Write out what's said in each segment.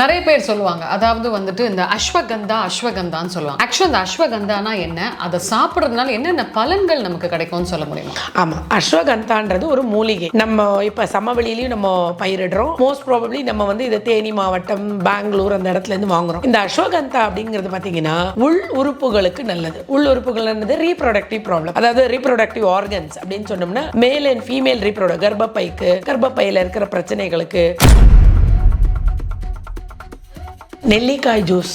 நிறைய பேர் சொல்லுவாங்க. அதாவது வந்துட்டு இந்த அஸ்வகந்தா அஸ்வகந்தான்னு சொல்லுவாங்க ஆக்சுவலாக இந்த அஸ்வகந்தானா என்ன? அதை சாப்பிட்றதுனால என்னென்ன பலன்கள் நமக்கு கிடைக்கும்னு சொல்ல முடியுமா? ஆமாம் அஸ்வகந்தான்றது ஒரு மூலிகை. நம்ம இப்போ சமவெளியிலையும் நம்ம பயிரிடுறோம். மோஸ்ட் ப்ராபப்ளி நம்ம வந்து இதை தேனி மாவட்டம் பெங்களூர் அந்த இடத்துல இருந்து வாங்குறோம். இந்த அஸ்வகந்தா அப்படிங்கிறது பார்த்தீங்கன்னா உள் உறுப்புகளுக்கு நல்லது. உள் உறுப்புகள் என்னது? ரீப்ரொடக்டிவ் ப்ராப்ளம் அதாவது ரீப்ரொடக்டிவ் ஆர்கன்ஸ் அப்படின்னு சொன்னோம்னா மேல் அண்ட் ஃபீமேல் ரீப்ரொடக்ட் கர்ப்பப்பைக்கு கர்ப்பப்பையில் இருக்கிற பிரச்சனைகளுக்கு நெல்லிக்காய் ஜூஸ்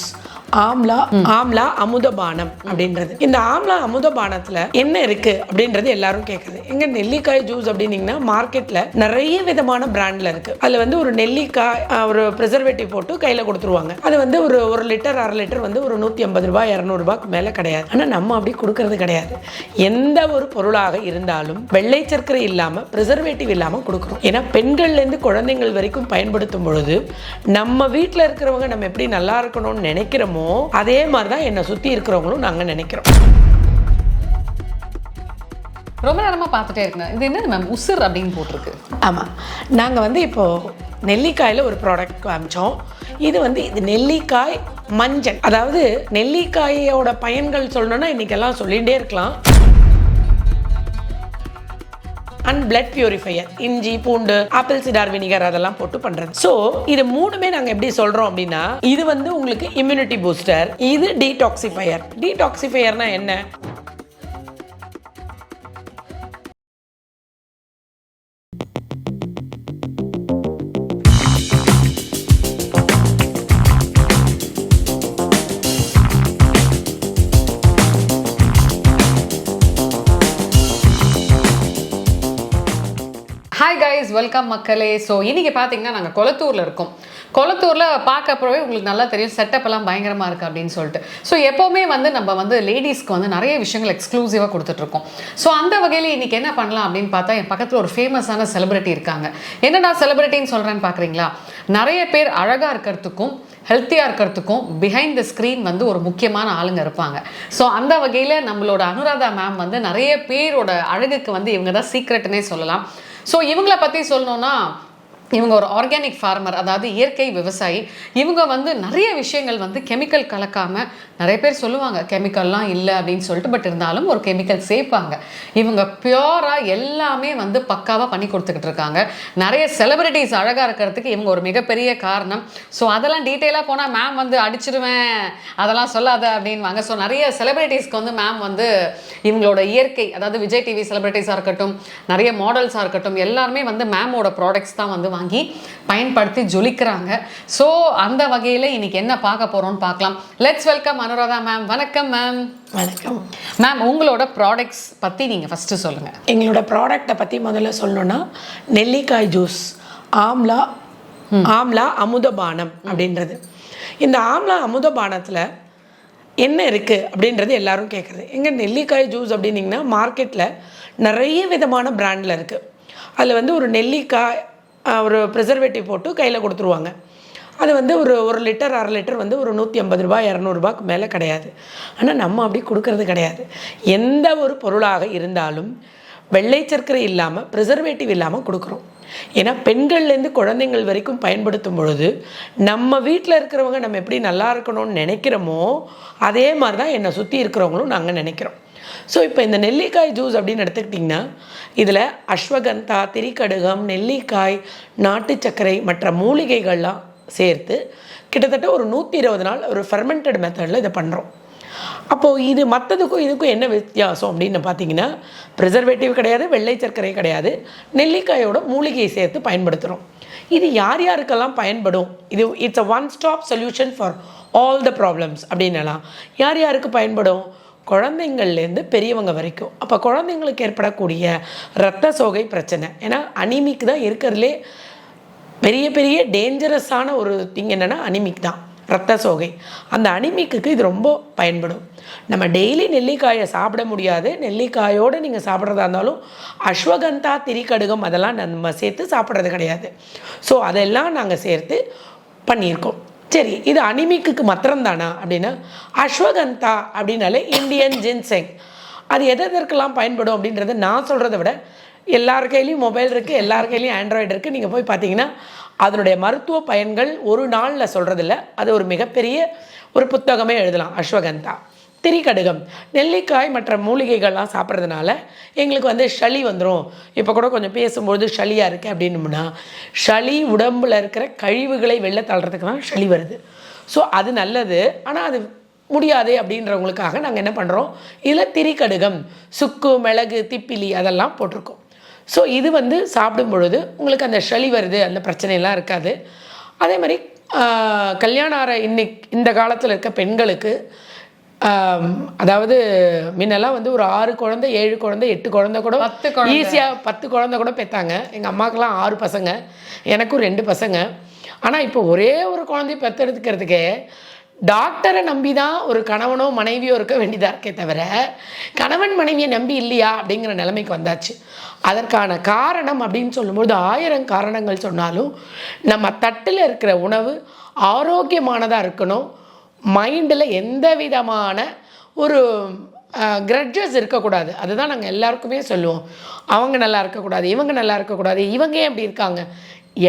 ஆம்லா ஆம்லா அமுதபானம் அப்படின்றது. இந்த ஆம்லா அமுதபானத்துல என்ன இருக்கு அப்படின்றது எல்லாரும் கேக்குது. எங்க நெல்லிக்காய் ஜூஸ் அப்படின்னீங்கன்னா மார்க்கெட்ல நிறைய விதமான பிராண்ட்ல இருக்கு. அதுல வந்து ஒரு நெல்லிக்காய் ஒரு ப்ரிசர்வேட்டிவ் போட்டு கையில கொடுத்துருவாங்க. அது வந்து ஒரு ஒரு லிட்டர் அரை லிட்டர் வந்து ஒரு நூத்தி ஐம்பது ரூபாய் இரநூறு ரூபாய்க்கு மேல கிடையாது. ஆனா நம்ம அப்படி கொடுக்கறது கிடையாது. எந்த ஒரு பொருளாக இருந்தாலும் வெள்ளை சர்க்கரை இல்லாம ப்ரிசர்வேட்டிவ் இல்லாம கொடுக்குறோம். ஏன்னா பெண்கள்ல இருந்து குழந்தைகள் வரைக்கும் பயன்படுத்தும் பொழுது நம்ம வீட்டில் இருக்கிறவங்க நம்ம எப்படி நல்லா இருக்கணும்னு நினைக்கிறோமோ அதே மாதிரி தான் என்னை சுற்றி இருக்கிறவங்களும் நாங்கள் நினைக்கிறோம். ரொம்ப நேரமா பார்த்துட்டே இருக்கேன் இது என்னது மேம் உசிர் அப்படின்னு போட்டிருக்கு. ஆமாம் நாங்கள் வந்து இப்போது நெல்லிக்காயில் ஒரு ப்ராடக்ட் காமிச்சோம். இது வந்து இது நெல்லிக்காய் மஞ்சள். அதாவது நெல்லிக்காயோட பயன்கள் சொல்லணும்னா இன்றைக்கெல்லாம் சொல்லிகிட்டே இருக்கலாம். அண்ட் பிளட் பியூரிஃபையர் இஞ்சி பூண்டு ஆப்பிள் சிடார் வினிகர் அதெல்லாம் போட்டு பண்றது. ஸோ இது மூணுமே நாங்கள் எப்படி சொல்றோம் அப்படின்னா இது வந்து உங்களுக்கு இம்யூனிட்டி பூஸ்டர் இது டீடாக்சிஃபையர் டீடாக்சிஃபையர்னா என்ன? ஹாய் கைஸ் வெல்கம் மக்களே. ஸோ இன்னைக்கு பார்த்தீங்கன்னா நாங்கள் கொளத்தூரில் இருக்கோம். கொளத்தூரில் பார்க்கப்பவே உங்களுக்கு நல்லா தெரியும் செட்டப் எல்லாம் பயங்கரமாக இருக்குது அப்படின்னு சொல்லிட்டு. ஸோ எப்போவுமே வந்து நம்ம வந்து லேடிஸ்க்கு வந்து நிறைய விஷயங்கள் எக்ஸ்க்ளூசிவாக கொடுத்துட்ருக்கோம் ஸோ அந்த வகையில் இன்னைக்கு என்ன பண்ணலாம் அப்படின்னு பார்த்தா என் பக்கத்தில் ஒரு ஃபேமஸான செலிபிரிட்டி இருக்காங்க. என்னடா செலிபிரிட்டின்னு சொல்கிறேன்னு பார்க்குறீங்களா நிறைய பேர் அழகாக இருக்கிறதுக்கும் ஹெல்த்தியாக இருக்கிறதுக்கும் பிஹைண்ட் த ஸ்க்ரீன் வந்து ஒரு முக்கியமான ஆளுங்க இருப்பாங்க. ஸோ அந்த வகையில் நம்மளோட அனுராதா மேம் வந்து நிறைய பேரோட அழகுக்கு வந்து இவங்க தான் சீக்ரெட்னே சொல்லலாம். ஸோ இவங்கள பற்றி சொல்லணும்னா இவங்க ஒரு ஆர்கானிக் ஃபார்மர் அதாவது இயற்கை விவசாயி. இவங்க வந்து நிறைய விஷயங்கள் வந்து கெமிக்கல் கலக்காமல் நிறைய பேர் சொல்லுவாங்க கெமிக்கல்லாம் இல்லை அப்படின்னு சொல்லிட்டு பட் இருந்தாலும் ஒரு கெமிக்கல் சேர்ப்பாங்க. இவங்க பியூராக எல்லாமே வந்து பக்காவாக பண்ணி கொடுத்துக்கிட்டு இருக்காங்க. நிறைய செலிபிரிட்டிஸ் அழகாக இருக்கிறதுக்கு இவங்க ஒரு மிகப்பெரிய காரணம். ஸோ அதெல்லாம் டீட்டெயிலாக போனால் மேம் வந்து அடிச்சிடுவேன் அதெல்லாம் சொல்லாத அப்படின்வாங்க ஸோ நிறைய செலிபிரிட்டிஸ்க்கு வந்து மேம் வந்து இவங்களோட இயற்கை அதாவது விஜய் டிவி செலிபிரிட்டிஸாக இருக்கட்டும் நிறைய மாடல்ஸாக இருக்கட்டும் எல்லாருமே வந்து மேமோட ப்ராடக்ட்ஸ் தான் வந்து வாங்கி பயன்படுத்தி ஜொலிக்கிறாங்க. ஸோ அந்த வகையில் இன்னைக்கு என்ன பார்க்க போகிறோம்னு பார்க்கலாம். லெட்ஸ் வெல்கம் அனுராதா மேம் வணக்கம் மேம் வணக்கம். மேம் உங்களோட ப்ராடக்ட்ஸ் பற்றி நீங்கள் ஃபஸ்ட்டு சொல்லுங்கள் எங்களோட ப்ராடக்ட்டை பற்றி முதல்ல சொல்லணும்னா நெல்லிக்காய் ஜூஸ் ஆம்லா ஆம்லா அமுதபானம் அப்படின்றது. இந்த ஆம்லா அமுதபானத்தில் என்ன இருக்குது அப்படின்றது எல்லாரும் கேட்குறது எங்க நெல்லிக்காய் ஜூஸ் அப்படின்னிங்கன்னா மார்க்கெட்டில் நிறைய விதமான பிராண்டில் இருக்குது அதில் வந்து ஒரு நெல்லிக்காய் ஒரு ப்ரிசர்வேட்டிவ் போட்டு கையில் கொடுத்துருவாங்க. அது வந்து ஒரு ஒரு லிட்டர் அரை லிட்டர் வந்து ஒரு நூற்றி ஐம்பது ரூபாய் இரநூறுபாய்க்கு மேலே கிடையாது. ஆனால் நம்ம அப்படி கொடுக்கறது கிடையாது. எந்த ஒரு பொருளாக இருந்தாலும் வெள்ளை சர்க்கரை இல்லாமல் ப்ரிசர்வேட்டிவ் இல்லாமல் கொடுக்குறோம். ஏன்னா பெண்கள்லேருந்து குழந்தைங்கள் வரைக்கும் பயன்படுத்தும் பொழுது நம்ம வீட்டில் இருக்கிறவங்க நம்ம எப்படி நல்லா இருக்கணும்னு நினைக்கிறோமோ அதே மாதிரி தான் என்னை சுற்றி இருக்கிறவங்களும் நாங்கள் நினைக்கிறோம். ஸோ இப்போ இந்த நெல்லிக்காய் ஜூஸ் அப்படின்னு எடுத்துக்கிட்டிங்கன்னா இதில் அஸ்வகந்தா திரிக்கடுகம் நெல்லிக்காய் நாட்டு சர்க்கரை மற்ற மூலிகைகள்லாம் சேர்த்து கிட்டத்தட்ட ஒரு நூற்றி இருபது நாள் ஒரு ஃபெர்மெண்டட் மெத்தடில் இதை பண்ணுறோம் அப்போது இது மற்றதுக்கும் இதுக்கும் என்ன வித்தியாசம் அப்படின்னு பார்த்தீங்கன்னா ப்ரிசர்வேட்டிவ் கிடையாது வெள்ளை சர்க்கரை கிடையாது நெல்லிக்காயோட மூலிகையை சேர்த்து பயன்படுத்துகிறோம் இது யார் யாருக்கெல்லாம் பயன்படும்? இது it's a one stop solution for all the problems அப்படின்னலாம் யார் யாருக்கு பயன்படும்? குழந்தைங்கள்லேருந்து பெரியவங்க வரைக்கும். அப்போ குழந்தைங்களுக்கு ஏற்படக்கூடிய ரத்த சோகை பிரச்சனை. ஏன்னா அனிமிக் தான் இருக்கிறதுலே பெரிய பெரிய டேஞ்சரஸான ஒரு திங் என்னென்னா அனிமிக் தான். ரத்த சோகை. அந்த அனிமிக்கு இது ரொம்ப பயன்படும். நம்ம டெய்லி நெல்லிக்காயை சாப்பிட முடியாது. நெல்லிக்காயோடு நீங்கள் சாப்பிட்றதா இருந்தாலும் அஸ்வகந்தா திரிக்கடுகம் அதெல்லாம் நம்ம சேர்த்து சாப்பிட்றது கிடையாது. ஸோ அதெல்லாம் நாங்கள் சேர்த்து பண்ணியிருக்கோம். சரி இது அனிமிக்கு மாத்திரம்தானா அப்படின்னா அஸ்வகந்தா அப்படின்னாலே இந்தியன் ஜின்செங். அது எது எதற்கெல்லாம் பயன்படும் அப்படின்றத நான் சொல்கிறத விட எல்லார் கையிலையும் மொபைல் இருக்குது எல்லார் கையிலையும் ஆண்ட்ராய்டு இருக்குது நீங்கள் போய் பார்த்தீங்கன்னா அதனுடைய மருத்துவ பயன்கள் ஒரு நாளில் சொல்கிறதில்ல அது ஒரு மிகப்பெரிய ஒரு புத்தகமே எழுதலாம் அஸ்வகந்தா. திரிகடுகம். நெல்லிக்காய் மற்ற மூலிகைகள்லாம் சாப்பிட்றதுனால எங்களுக்கு வந்து சளி வந்துடும் இப்போ கூட கொஞ்சம் பேசும்போது சளியாக இருக்குது அப்படின்னம்னா சளி உடம்புல இருக்கிற கழிவுகளை வெளில தள்ளுறதுக்கு தான் சளி வருது. ஸோ அது நல்லது. ஆனால் அது முடியாது அப்படின்றவங்களுக்காக நாங்கள் என்ன பண்ணுறோம் இதில் திரிகடுகம் சுக்கு மிளகு திப்பிலி அதெல்லாம் போட்டிருக்கோம். ஸோ இது வந்து சாப்பிடும் பொழுது உங்களுக்கு அந்த சளி வருது அந்த பிரச்சனையெல்லாம் இருக்காது. அதே மாதிரி கல்யாணம் ஆகிற இன்னைக்கு இந்த காலத்தில் இருக்க பெண்களுக்கு அதாவது முன்னெல்லாம் வந்து ஒரு ஆறு குழந்தை ஏழு குழந்தை எட்டு குழந்தை கூட பத்து. ஈஸியாக பத்து குழந்தை கூட பெற்றாங்க எங்கள் அம்மாக்கெல்லாம் ஆறு பசங்க எனக்கும் ரெண்டு பசங்க. ஆனால் இப்போ ஒரே ஒரு குழந்தைய பெற்றெடுத்துக்கிறதுக்கே டாக்டரை நம்பி தான் ஒரு கணவனோ மனைவியோ இருக்க வேண்டியதாக இருக்கே தவிர கணவன் மனைவியை நம்பி இல்லையா அப்படிங்கிற நிலைமைக்கு வந்தாச்சு. அதற்கான காரணம் அப்படின்னு சொல்லும்போது ஆயிரம் காரணங்கள் சொன்னாலும் நம்ம தட்டில் இருக்கிற உணவு ஆரோக்கியமானதாக இருக்கணும். மைண்டில் எந்த விதமான ஒரு கிரட்ஜஸ் இருக்கக்கூடாது. அதுதான் நாங்கள் எல்லாருக்குமே சொல்லுவோம். அவங்க நல்லா இருக்கக்கூடாது இவங்க நல்லா இருக்கக்கூடாது இவங்க ஏன் அப்படி இருக்காங்க?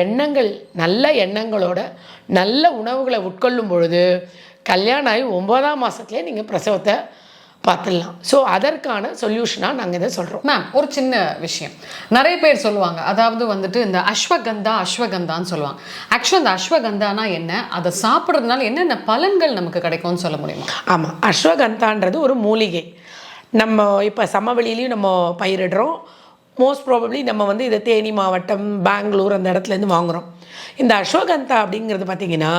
எண்ணங்கள் நல்ல எண்ணங்களோட நல்ல உணவுகளை உட்கொள்ளும் பொழுது கல்யாணம் ஆகி ஒன்பதாம் மாதத்துலேயே நீங்கள் பிரசவத்தை பார்த்துடலாம். ஸோ அதற்கான சொல்யூஷனாக நாங்கள் இதை சொல்கிறோம் மேம் ஒரு சின்ன விஷயம். நிறைய பேர் சொல்லுவாங்க அதாவது வந்துட்டு இந்த அஸ்வகந்தா அஸ்வகந்தான்னு சொல்லுவாங்க. ஆக்சுவலாக இந்த அஸ்வகந்தானா என்ன? அதை சாப்பிட்றதுனால என்னென்ன பலன்கள் நமக்கு கிடைக்கும்னு சொல்ல முடியுமா? ஆமாம் அஸ்வகந்தான்றது ஒரு மூலிகை. நம்ம இப்போ சமவெளியிலையும் நம்ம பயிரிடுறோம். மோஸ்ட் ப்ராபப்ளி நம்ம வந்து இதை தேனி மாவட்டம் பெங்களூர் அந்த இடத்துலேருந்து வாங்குகிறோம் இந்த அஸ்வகந்தா அப்படிங்கிறது பார்த்திங்கன்னா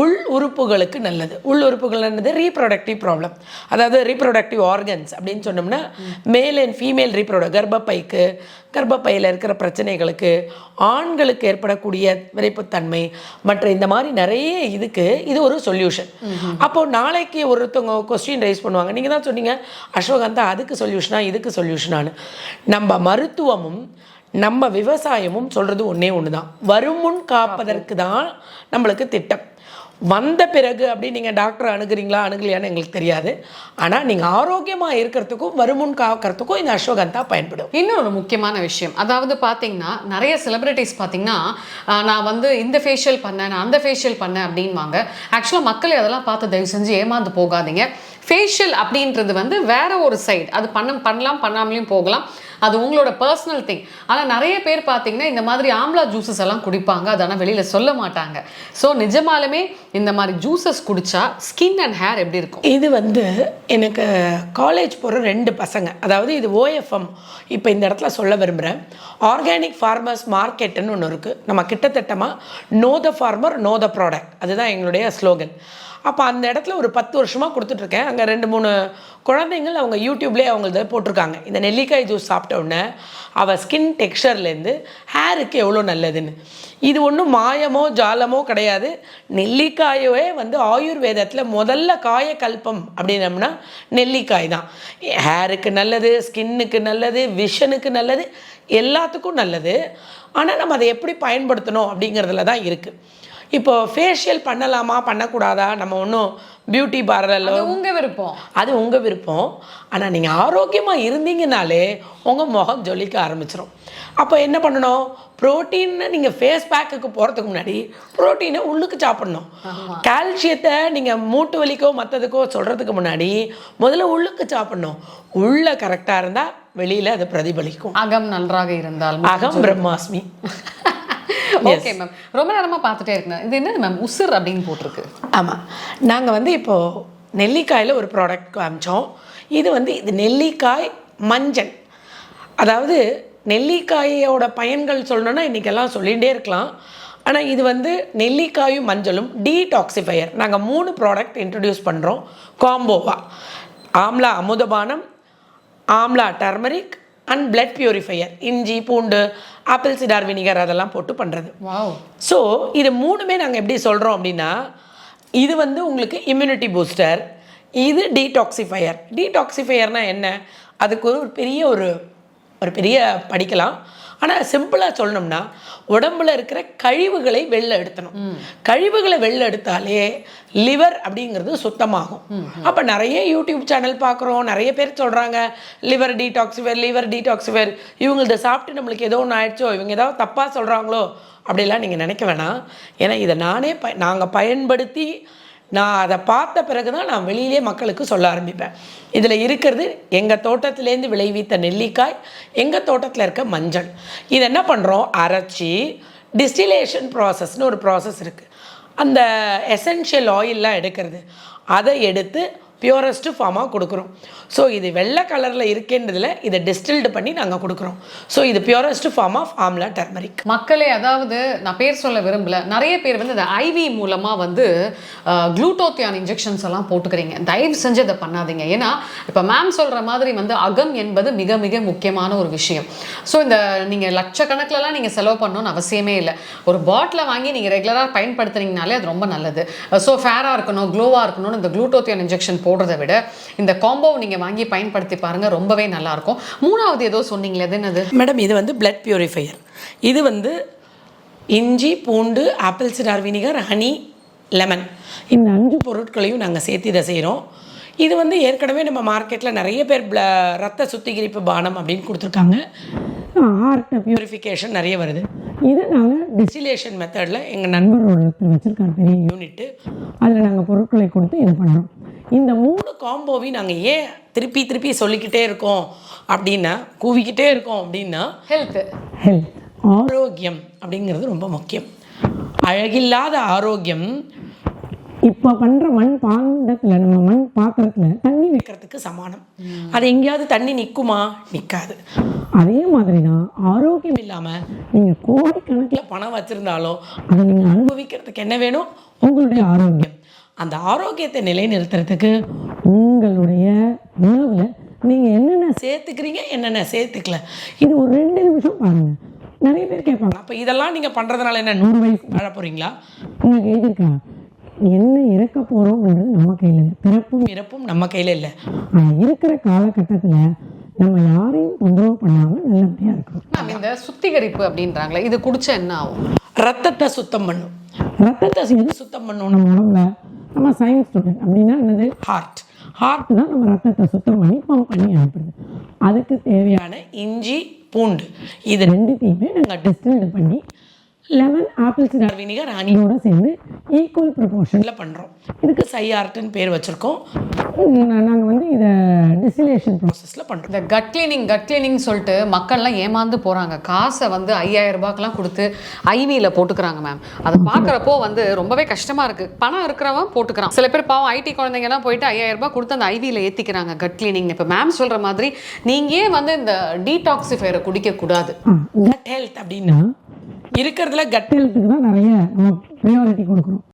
உள் உறுப்புகளுக்கு நல்லது. உள் உறுப்புகள் என்னது? ரீப்ரொடக்டிவ் ப்ராப்ளம் அதாவது ரீப்ரொடக்டிவ் ஆர்கன்ஸ் அப்படின்னு சொன்னோம்னா மேல் அண்ட் ஃபீமேல் ரீப்ரொடக்ட் கர்ப்பப்பைக்கு கர்ப்பப்பையில் இருக்கிற பிரச்சனைகளுக்கு ஆண்களுக்கு ஏற்படக்கூடிய விரைப்புத்தன்மை மற்ற இந்த மாதிரி நிறைய இதுக்கு இது ஒரு சொல்யூஷன் அப்போ நாளைக்கு ஒருத்தவங்க கொஸ்டின் ரைஸ் பண்ணுவாங்க. நீங்கள் தான் சொன்னீங்க அஸ்வகந்தா அதுக்கு சொல்யூஷனா இதுக்கு சொல்யூஷனானு நம்ம மருத்துவமும் நம்ம விவசாயமும் சொல்கிறது ஒன்றே ஒன்று தான் வருமுன் காப்பதற்கு தான் நம்மளுக்கு திட்டம். வந்த பிறகு அப்படி நீங்கள் டாக்டரை அணுகிறீங்களா அணுகலையான்னு எங்களுக்கு தெரியாது. ஆனால் நீங்கள் ஆரோக்கியமாக இருக்கிறதுக்கும் வருமுன் காக்கிறதுக்கும் இந்த அஸ்வகந்தா பயன்படும். இன்னொரு முக்கியமான விஷயம். அதாவது பார்த்தீங்கன்னா நிறைய செலிப்ரிட்டிஸ் பார்த்தீங்கன்னா நான் வந்து இந்த ஃபேஷியல் பண்ணேன் நான் அந்த ஃபேஷியல் பண்ணேன் அப்படின்வாங்க. ஆக்சுவலாக மக்கள் அதெல்லாம் பார்த்து தயவு செஞ்சு ஏமாந்து போகாதீங்க. ஃபேஷியல் அப்படின்றது வந்து வேற ஒரு சைடு அது பண்ண பண்ணலாம் பண்ணாமலையும் போகலாம். அது உங்களோட பர்சனல் திங் ஆனால் நிறைய பேர் பார்த்தீங்கன்னா இந்த மாதிரி ஆம்லா ஜூஸஸ் எல்லாம் குடிப்பாங்க. அது ஆனால் வெளியில் சொல்ல மாட்டாங்க. ஸோ நிஜமாலுமே இந்த மாதிரி ஜூஸஸ் குடிச்சா ஸ்கின் அண்ட் ஹேர் எப்படி இருக்கும்? இது வந்து எனக்கு காலேஜ் போகிற ரெண்டு பசங்க அதாவது இது ஓஎஃப்எம் இப்போ இந்த இடத்துல சொல்ல விரும்புகிறேன் ஆர்கானிக் ஃபார்மர்ஸ் மார்க்கெட்டுன்னு ஒன்று இருக்குது நம்ம கிட்டத்தட்டமாக know the farmer know the product அதுதான் எங்களுடைய ஸ்லோகன் அப்போ அந்த இடத்துல ஒரு பத்து வருஷமாக கொடுத்துட்ருக்கேன். அங்கே ரெண்டு மூணு குழந்தைங்கள் அவங்க யூடியூப்லேயே அவங்க இதை போட்டிருக்காங்க. இந்த நெல்லிக்காய் ஜூஸ் சாப்பிட்ட உடனே அவள் ஸ்கின் டெக்ஸ்சர்லேருந்து ஹேருக்கு எவ்வளோ நல்லதுன்னு. இது ஒன்றும் மாயமோ ஜாலமோ கிடையாது. நெல்லிக்காயவே வந்து ஆயுர்வேதத்தில் முதல்ல காயக்கல்பம் அப்படின்னம்னா நெல்லிக்காய் தான். ஹேருக்கு நல்லது ஸ்கின்னுக்கு நல்லது விஷனுக்கு நல்லது எல்லாத்துக்கும் நல்லது. ஆனால் நம்ம அதை எப்படி பயன்படுத்தணும் அப்படிங்கிறதுல தான் இருக்குது இப்போ ஃபேஷியல் பண்ணலாமா பண்ணக்கூடாதா? நம்ம ஒன்றும் பியூட்டி பார்லரில் அது உங்க விருப்பம். அது உங்கள் விருப்பம். ஆனால் நீங்கள் ஆரோக்கியமாக இருந்தீங்கனாலே உங்கள் முகம் ஜொலிக்க ஆரம்பிச்சிடும் அப்போ என்ன பண்ணணும்? ப்ரோட்டீன்னு நீங்கள் ஃபேஸ் பேக்குக்கு போகிறதுக்கு முன்னாடி ப்ரோட்டீனை உள்ளுக்கு சாப்பிடணும். கால்சியத்தை நீங்கள் மூட்டு வலிக்கோ மற்றதுக்கோ சொல்கிறதுக்கு முன்னாடி முதல்ல உள்ளுக்கு சாப்பிடணும். உள்ள கரெக்டாக இருந்தால் வெளியில் அது பிரதிபலிக்கும். அகம் நன்றாக இருந்தால் அகம் பிரம்மாஸ்மி. ஓகே மேம் ரொம்ப நேரமா பார்த்துட்டே இருக்கேன் இது என்னது மேம் உசிர் அப்படின்னு போட்டிருக்கு. ஆமாம் நாங்கள் வந்து இப்போது நெல்லிக்காயில் ஒரு ப்ராடக்ட் காமிச்சோம். இது வந்து இது நெல்லிக்காய் மஞ்சள். அதாவது நெல்லிக்காயோட பயன்கள் சொல்லணும்னா இன்றைக்கெல்லாம் சொல்லிகிட்டே இருக்கலாம். ஆனால் இது வந்து நெல்லிக்காயும் மஞ்சளும் டீடாக்சிஃபையர் நாங்கள் மூணு ப்ராடக்ட் இன்ட்ரடியூஸ் பண்ணுறோம் காம்போவா amla அமுதபானம் amla turmeric and blood purifier இஞ்சி பூண்டு ஆப்பிள் சிடார் வினிகர் அதெல்லாம் போட்டு பண்ணுறது ஸோ இது மூணுமே நாங்கள் எப்படி சொல்கிறோம் அப்படின்னா இது வந்து உங்களுக்கு இம்யூனிட்டி பூஸ்டர் இது டீடாக்சிஃபையர் டீடாக்சிஃபையர்னா என்ன? அதுக்கு ஒரு பெரிய ஒரு ஒரு பெரிய படிக்கலாம். ஆனால் சிம்பிளாக சொல்லணும்னா உடம்புல இருக்கிற கழிவுகளை வெளில எடுத்தணும். கழிவுகளை வெளில எடுத்தாலே லிவர் அப்படிங்கிறது சுத்தமாகும். அப்போ நிறைய யூடியூப் சேனல் பார்க்குறோம் நிறைய பேர் சொல்கிறாங்க லிவர் டீடாக்சிஃபையர் லிவர் டீடாக்சிஃபையர் இவங்க இதை சாப்பிட்டு நம்மளுக்கு ஏதோ ஒன்று ஆயிடுச்சோ இவங்க ஏதாவது தப்பாக சொல்கிறாங்களோ அப்படிலாம் நீங்கள் நினைக்க வேணாம். ஏன்னா இதை நானே ப நாங்கள் பயன்படுத்தி நான் அதை பார்த்த பிறகு தான் நான் வெளியிலே மக்களுக்கு சொல்ல ஆரம்பிப்பேன். இதில் இருக்கிறது எங்கள் தோட்டத்திலேருந்து விளைவித்த நெல்லிக்காய் எங்கள் தோட்டத்தில் இருக்க மஞ்சள். இது என்ன பண்ணுறோம் அரைச்சி டிஸ்டிலேஷன் ப்ராசஸ்னு ஒரு ப்ராசஸ் இருக்குது அந்த எசென்ஷியல் ஆயில்லாம் எடுக்கிறது. அதை எடுத்து பியூரஸ்ட்டு ஃபார்மாக கொடுக்குறோம். ஸோ இது வெள்ளை கலரில் இருக்கின்றதில் இதை டிஸ்டில்டு பண்ணி நாங்கள் கொடுக்குறோம். ஸோ இது purest form of amla turmeric மக்களே அதாவது நான் பேர் சொல்ல விரும்பல. நிறைய பேர் வந்து இந்த ஐவி மூலமாக வந்து குளூட்டோத்தியான் இன்ஜெக்ஷன்ஸ் எல்லாம் போட்டுக்கிறீங்க. தயவு செஞ்சு அதை பண்ணாதீங்க. ஏன்னா இப்போ மேம் சொல்கிற மாதிரி வந்து அகம் என்பது மிக மிக முக்கியமான ஒரு விஷயம். ஸோ இந்த நீங்கள் லட்சக்கணக்கிலலாம் நீங்கள் செலவு பண்ணணும்னு அவசியமே இல்லை. ஒரு பாட்டிலை வாங்கி நீங்கள் ரெகுலராக பயன்படுத்துனீங்கனாலே அது ரொம்ப நல்லது. ஸோ ஃபேராக இருக்கணும் க்ளோவாக இருக்கணும்னு இந்த குளூட்டோத்தியான் இன்ஜெக்ஷன் போடுறத விட இந்த காம்போ நீங்க வாங்கி பயன்படுத்தி பாருங்க ரொம்பவே நல்லா இருக்கும் மூணாவது ஏதோ சொன்னீங்களே அது என்னது? மேடம் இது வந்து பிளட் பியூரிஃபையர் இது வந்து இஞ்சி பூண்டு apple cider vinegar honey lemon இந்த அஞ்சு பொருட்களையும் நாங்கள் சேர்த்து இதை செய்கிறோம் இது வந்து ஏற்கனவே நம்ம மார்க்கெட்டில் நிறைய பேர் ப்ள ரத்த சுத்திகரிப்பு பானம் அப்படின்னு கொடுத்துருக்காங்க. ஹார்ட் பியூரிஃபிகேஷன் நிறைய வருது. இது நாங்கள் டிஸ்டிலேஷன் மெத்தடில் எங்கள் நண்பரோட வச்சுருக்காரு பெரிய யூனிட்டு அதில் நாங்கள் பொருட்களை கொடுத்து இது பண்ணுறோம் இந்த மூணு காம்போவையும் நாங்கள் ஏன் திருப்பி திருப்பி சொல்லிக்கிட்டே இருக்கோம் அப்படின்னா கூவிக்கிட்டே இருக்கோம் அப்படின்னா ஹெல்த் ஹெல்த் ஆரோக்கியம் அப்படிங்கிறது ரொம்ப முக்கியம். அழகில்லாத ஆரோக்கியம் இப்போ பண்ணுற மண் பாண்டத்தில் நம்ம மண் பாத்திரத்துல தண்ணி வைக்கிறதுக்கு சமானம். அது எங்கேயாவது தண்ணி நிற்குமா நிற்காது அதே மாதிரி தான் ஆரோக்கியம் இல்லாமல் நீங்கள் கோடிக்கணக்கில் பணம் வச்சுருந்தாலும் அதை நீங்கள் அனுபவிக்கிறதுக்கு என்ன வேணும்? உங்களுடைய ஆரோக்கியம். அந்த ஆரோக்கியத்தை நிலைநிறுத்துறதுக்கு உங்களுடைய உணவில் நீங்கள் என்னென்ன சேர்த்துக்கிறீங்க என்னென்ன சேர்த்துக்கல? இது ஒரு ரெண்டு நிமிஷம் பாருங்கள் நிறைய பேர் கேட்பாங்க அப்போ இதெல்லாம் நீங்கள் பண்ணுறதுனால என்ன நூறு வயசு வாழ போகிறீங்களா உங்களுக்கு எழுதியிருக்கா என்ன இறக்க போகிறோம்ன்றது நம்ம கையில் இல்லை. பிறப்பும் இறப்பும் நம்ம கையில் இல்லை. இருக்கிற காலகட்டத்தில் நம்ம யாரையும் தொந்தரவு பண்ணாமல் நல்லபடியாக இருக்கணும். இந்த சுத்திகரிப்பு அப்படின்றாங்களே இது குடிச்சா என்ன ஆகும்? ரத்தத்தை சுத்தம் பண்ணும். ரத்தத்தை எது சுத்தம் பண்ணும்? நம்ம உடம்புல? நம்ம சயின்ஸ் ஸ்டூடெண்ட் அப்படின்னா என்னது? ஹார்ட் ஹார்ட் தான் நம்ம ரத்தத்தை சுத்தம் பண்ணி பம்ப் பண்ணி அனுப்புறது. அதுக்கு தேவையான இஞ்சி பூண்டு. இது ரெண்டுத்தையுமே நாங்கள் டிஸ்டில்டு பண்ணி லெமன் ஆப்பிள் சிடார் வினிகர் ஹனியோட சேர்ந்து ஈக்குவல் ப்ரொபோர்ஷனில் பண்ணுறோம் இதுக்கு சையார்ட்டுன்னு பேர் வச்சுருக்கோம். நாங்கள் வந்து இதை டிஸ்டிலேஷன் ப்ராசஸில் பண்ணுறோம் இந்த கட் கிளீனிங் கட் கிளீனிங் சொல்லிட்டு மக்கள்லாம் ஏமாந்து போகிறாங்க காசை வந்து ஐயாயிரம் ரூபாய்க்கெல்லாம் கொடுத்து ஐவியில் போட்டுக்கிறாங்க மேம் அதை பார்க்குறப்போ வந்து ரொம்பவே கஷ்டமாக இருக்குது பணம் இருக்கிறவன் போட்டுக்கிறான். சில பேர் பாவம் ஐடி குழந்தைங்கலாம் போயிட்டு ஐயாயிரம் ரூபாய் கொடுத்து அந்த ஐவியில் ஏற்றிக்கிறாங்க கட் கிளீனிங் இப்போ மேம் சொல்கிற மாதிரி நீங்கள் ஏன் வந்து இந்த டீடாக்சிஃபையரை குடிக்கக்கூடாது? கட் ஹெல்த் அப்படின்னா. இருக்கிறதுல கட்டிலத்துக்கு தான் நிறைய நம்ம ப்ரையாரிட்டி கொடுக்கணும்.